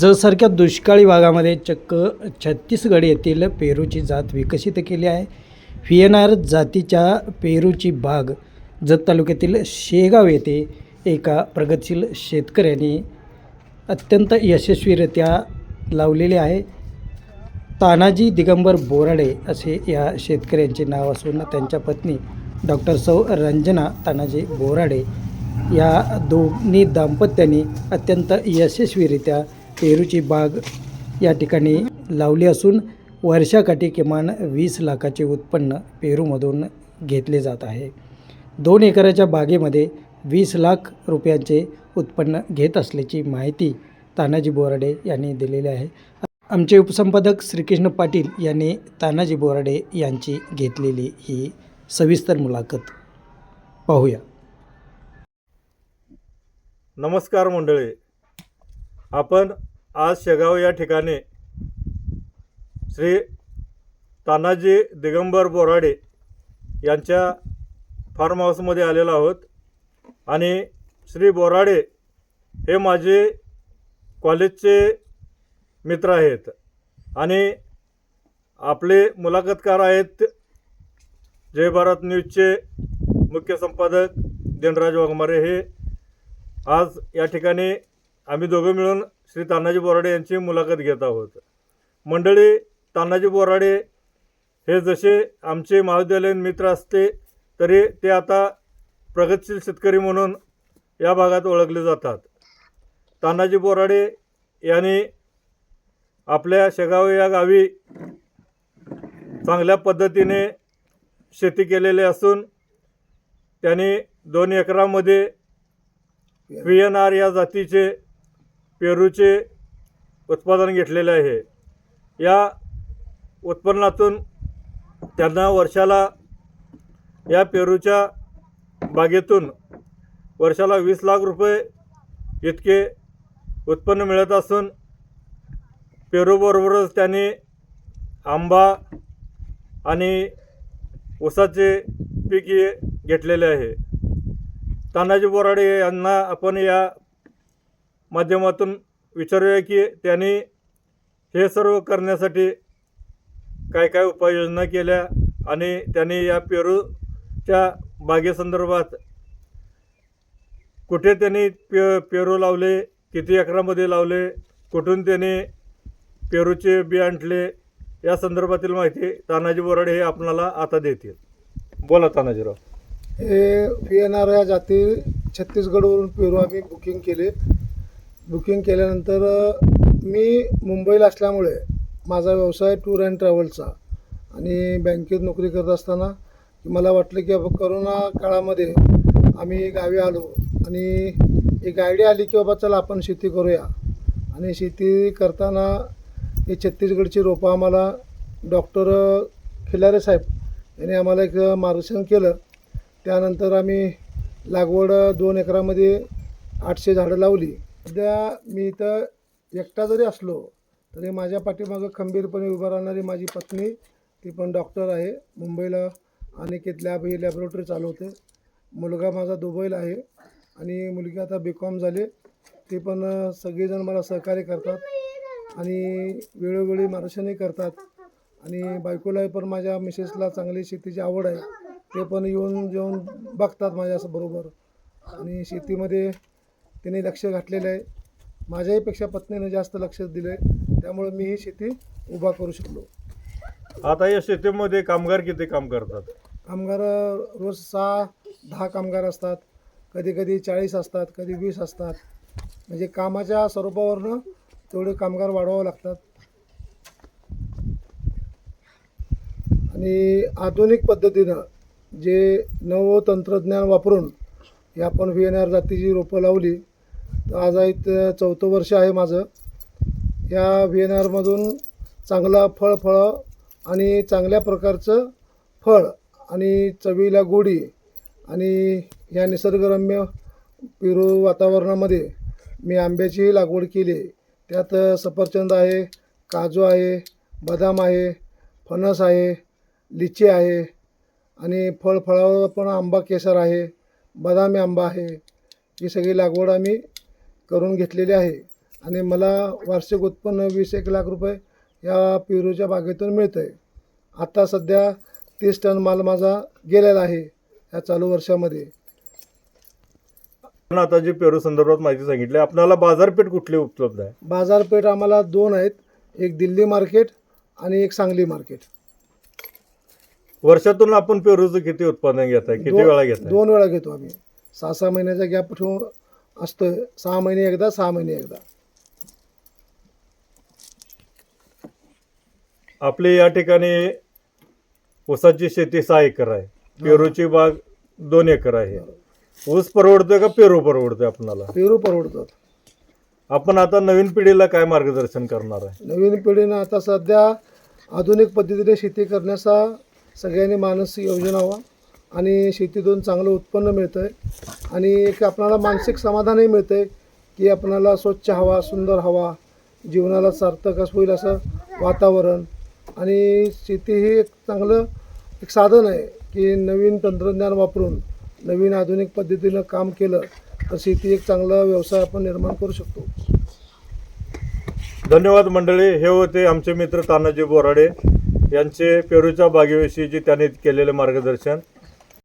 जसारख्या दुष्काळी भागामध्ये चक्क छत्तीसगड येथील पेरूची जात विकसित केली आहे. व्ही एन आर जातीच्या पेरूची बाग जत तालुक्यातील शेगाव येथे एका प्रगतशील शेतकऱ्यांनी अत्यंत यशस्वीरित्या लावलेले आहे. तानाजी दिगंबर बोराडे असे या शेतकऱ्यांचे नाव असून त्यांच्या पत्नी डॉक्टर सौ रंजना तानाजी बोराडे या दोन्ही दाम्पत्याने अत्यंत यशस्वीरित्या पेरूची बाग या ठिकाणी लावली असून वर्षाकाठी किमान वीस लाखाचे उत्पन्न पेरूमधून घेतले जात आहे. दोन एकराच्या बागेमध्ये वीस लाख रुपयांचे उत्पन्न घेत असल्याची माहिती तानाजी बोराडे यांनी दिलेली आहे. आमचे उपसंपादक श्रीकृष्ण पाटील यांनी तानाजी बोराडे यांची घेतलेली ही सविस्तर मुलाखत. पाहूया. नमस्कार मंडळी. आपण आज शेगाव या ठिकाणी श्री तानाजी दिगंबर बोराडे यांच्या फार्म हाऊसमध्ये आलेलो आहोत. आणि श्री बोराडे हे माझे कॉलेजचे मित्र आहेत. आणि आपले मुलाखतकार आहेत. जय भारत न्यूजचे मुख्य संपादक दिनराज वाघमारे हे आज या ठिकाणी आम्ही दोघं मिळून श्री तानाजी बोराडे यांची मुलाखत घेत आहोत. मंडळी तानाजी बोराडे हे जसे आमचे महाविद्यालयीन मित्र असते तरी ते आता प्रगतशील शेतकरी म्हणून या भागात ओळखले जातात. तानाजी बोराडे यांनी आपल्या शेगाव या गावी चांगल्या पद्धतीने शेती केलेली असून त्यांनी दोन एकरामध्ये व्ही एन आर या जातीचे पेरूचे उत्पादन घेतलेले आहे. या उत्पन्नातून त्यांना वर्षाला या पेरूच्या बागेतून वर्षाला वीस लाख रुपये इतके उत्पन्न मिळत असून पेरूबरोबरच त्यांनी आंबा आणि ऊसाचे पीक घेतलेले आहे. तानाजी बोराडे यांना आपण या माध्यमातून विचारूया की त्यांनी हे सर्व करण्यासाठी काय काय उपाययोजना केल्या आणि त्यांनी या पेरूच्या बागेसंदर्भात कुठे त्यांनी पे पेरू लावले किती एकरामध्ये लावले कुठून त्यांनी पेरूचे बी आणले या संदर्भातील माहिती तानाजी बोराडे हे आपणाला आता देतील. बोला तानाजीराव. हे पी एन आर या जाती छत्तीसगडवरून पेरू आम्ही बुकिंग केले बुकिंग केल्यानंतर मी मुंबईला असल्यामुळे माझा व्यवसाय टूर अँड ट्रॅव्हलचा आणि बँकेत नोकरी करत असताना मला वाटलं की बाबा करोना काळामध्ये आम्ही गावी आलो आणि एक आयडिया आली की बाबा चला आपण शेती करूया. आणि शेती करताना हे छत्तीसगडची रोपं आम्हाला डॉक्टर खिलारे साहेब यांनी आम्हाला एक मार्गदर्शन केलं. त्यानंतर आम्ही लागवड दोन एकरामध्ये आठशे झाडं लावली. सध्या मी इथं एकटा जरी असलो तरी माझ्या पाठीमागं खंबीरपणे उभं राहणारी माझी पत्नी ती पण डॉक्टर आहे. मुंबईला अनिकेत लॅब ही लॅबोरेटरी चालवते. मुलगा माझा दुबईला आहे आणि मुलगी आता बी कॉम झाले. ते पण सगळेजण मला सहकार्य करतात आणि वेळोवेळी मार्गदर्शनही करतात. आणि बायकोलाही पण माझ्या मिसेसला चांगली शेतीची आवड आहे. ते पण येऊन जेवून बघतात माझ्या बरोबर आणि शेतीमध्ये त्यांनी लक्ष घातलेलं आहे. माझ्याहीपेक्षा पत्नीने जास्त लक्ष दिलं आहे त्यामुळे मी ही शेती उभा करू शकलो. आता या शेतीमध्ये कामगार किती काम करतात? कामगार रोज सहा दहा कामगार असतात. कधी कधी चाळीस असतात कधी वीस असतात. म्हणजे कामाच्या स्वरूपावरनं तेवढे कामगार वाढवावं लागतात. आणि आधुनिक पद्धतीनं जे नव तंत्रज्ञान वापरून हे आपण व्ही एन आर जातीची रोपं लावली आज आहे चौथं वर्ष आहे माझं. या व्ही एन आरमधून चांगला फळ फळं आणि चांगल्या प्रकारचं फळ आणि चवीला गोडी आणि या निसर्गरम्य पिरू वातावरणामध्ये मी आंब्याची लागवड केली. त्यात सफरचंद आहे काजू आहे बदाम आहे फणस आहे लिची आहे आणि फळफळावर पण आंबा केसर आहे बदामी आंबा आहे. ही सगळी लागवड आम्ही करून घेतलेली आहे. आणि मला वार्षिक उत्पन्न वीस एक लाख रुपये या पेरूच्या बागेतून मिळतं आहे आता सध्या तीस टन माल माझा गेलेला आहे या चालू वर्षामध्ये. आपण आता जी पेरू संदर्भात माहिती सांगितली आपल्याला बाजारपेठ कुठली उपलब्ध आहे? बाजारपेठ आम्हाला दोन आहेत. एक दिल्ली मार्केट आणि एक सांगली मार्केट. वर्षातून आपण पेरूचं किती उत्पादन घेत आहे किती दोन- वेळा घेत दोन वेळा घेतो आम्ही. सहा सहा महिन्याचा गॅप ठेवून असतोय सहा महिने एकदा सहा महिने एकदा. आपली या ठिकाणी ऊसाची शेती सहा एकर आहे. पेरूची बाग दोन एकर आहे. ऊस परवडतोय का पेरू परवडतोय आपणाला? पेरू परवडतात. आपण आता नवीन पिढीला काय मार्गदर्शन करणार आहे? नवीन पिढीनं आता सध्या आधुनिक पद्धतीने शेती करण्याचा सगळ्यांनी मानस योजना हवा. आणि शेतीतून चांगलं उत्पन्न मिळतं आहे आणि एक आपणाला मानसिक समाधानही मिळतं आहे की आपणाला स्वच्छ हवा सुंदर हवा जीवनाला सार्थक असं होईल असं वातावरण. आणि शेती ही एक चांगलं एक साधन आहे की नवीन तंत्रज्ञान वापरून नवीन आधुनिक पद्धतीनं काम केलं तर शेती एक चांगला व्यवसाय आपण निर्माण करू शकतो. धन्यवाद मंडळी. हे होते आमचे मित्र तानाजी बोराडे. यांचे पेरूच्या बागेविषयीचे त्यांनी केलेले मार्गदर्शन.